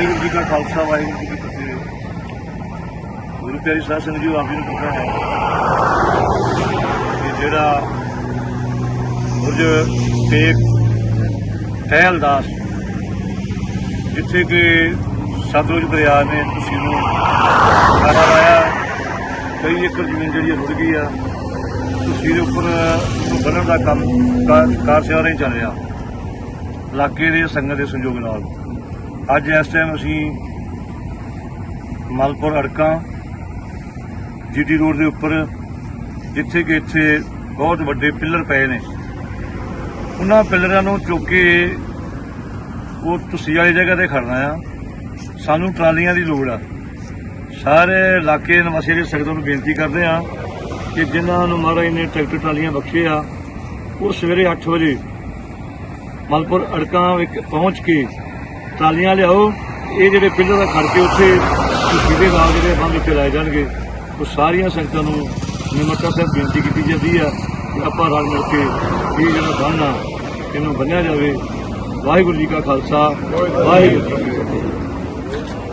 ਵਾਹਿਗੁਰੂ ਜੀ ਕਾ ਖਾਲਸਾ, ਵਾਹਿਗੁਰੂ ਜੀ ਕੀ ਫਤਿਹ। ਗੁਰੂ ਪਿਆਰੀ ਸਾਧ ਸੰਗਤ ਜੀ ਆਪ ਜੀ ਨੂੰ ਪਤਾ ਹੈ ਕਿ ਜਿਹੜਾ ਗੁਰਜ ਤੇਗ ਟਹਿਲਦਾਸ, ਜਿੱਥੇ ਕਿ ਸਤਲੁਜ ਦਰਿਆ ਨੇ ਤੁਸੀਂ ਨੂੰ ਖਾਰਾ ਲਾਇਆ, ਕਈ ਏਕੜ ਜ਼ਮੀਨ ਜਿਹੜੀ ਹੈ ਰੁੜ ਗਈ ਆ, ਤੁਸੀਂ ਦੇ ਉੱਪਰ ਬਣਨ ਦਾ ਕੰਮ ਕਾਰ- ਕਾਰ ਸੇਵਾ ਨਹੀਂ ਚੱਲ ਰਿਹਾ। ਇਲਾਕੇ ਦੇ ਸੰਗਤ ਦੇ ਸੰਯੋਗ ਨਾਲ। ਅੱਜ ਇਸ ਟਾਈਮ ਅਸੀਂ ਮਲਪੁਰ ਅੜਕਾਂ, ਜੀਟੀ ਰੋਡ ਦੇ ਉੱਪਰ, ਜਿੱਥੇ ਕਿ ਇੱਥੇ ਬਹੁਤ ਵੱਡੇ ਪਿੱਲਰ ਪਏ ਨੇ। ਉਹਨਾਂ ਪਿੱਲਰਾਂ ਨੂੰ ਚੁੱਕ ਕੇ ਉਹ ਤੁਸੀਂ ਵਾਲੀ ਜਗ੍ਹਾ ਤੇ ਖੜਨਾ ਆ। ਸਾਨੂੰ ਟਰਾਲੀਆਂ ਦੀ ਲੋੜ ਆ। ਸਾਰੇ ਇਲਾਕੇ ਨਿਵਾਸੀ ਦੇ ਸੰਗਤਾਂ ਨੂੰ ਬੇਨਤੀ ਕਰਦੇ ਆ ਕਿ ਜਿਨ੍ਹਾਂ ਨੂੰ ਮਹਾਰਾਜ ਨੇ ਟਰੈਕਟਰ ਟਰਾਲੀਆਂ ਬਖਸ਼ੇ ਆ, ਉਹ ਸਵੇਰੇ 8 ਵਜੇ ਮਲਪੁਰ ਅੜਕਾਂ ਵਿੱਚ ਪਹੁੰਚ ਕੇ ਟਰਾਲੀਆਂ ਲਿਆਓ। ਇਹ ਜਿਹੜੇ ਪਿੱਲਰ ਦਾ ਖੜ ਕੇ ਉੱਥੇ ਸਿੱਧੇ ਨਾਲ ਜਿਹੜੇ ਬੰਦ ਉੱਤੇ ਲਾਏ ਜਾਣਗੇ। ਉਹ ਸਾਰੀਆਂ ਸੰਗਤਾਂ ਨੂੰ ਨਿਮਰਤਾ ਸਾਹਿਬ ਬੇਨਤੀ ਕੀਤੀ ਜਾਂਦੀ ਆ ਕਿ ਆਪਾਂ ਰਲ ਮਿਲ ਕੇ ਇਹ ਜਿਹੜਾ ਬੰਨ ਆ, ਇਹਨੂੰ ਬੰਨਿਆ ਜਾਵੇ। ਵਾਹਿਗੁਰੂ ਜੀ ਕਾ ਖਾਲਸਾ, ਵਾਹਿਗੁਰੂ ਜੀ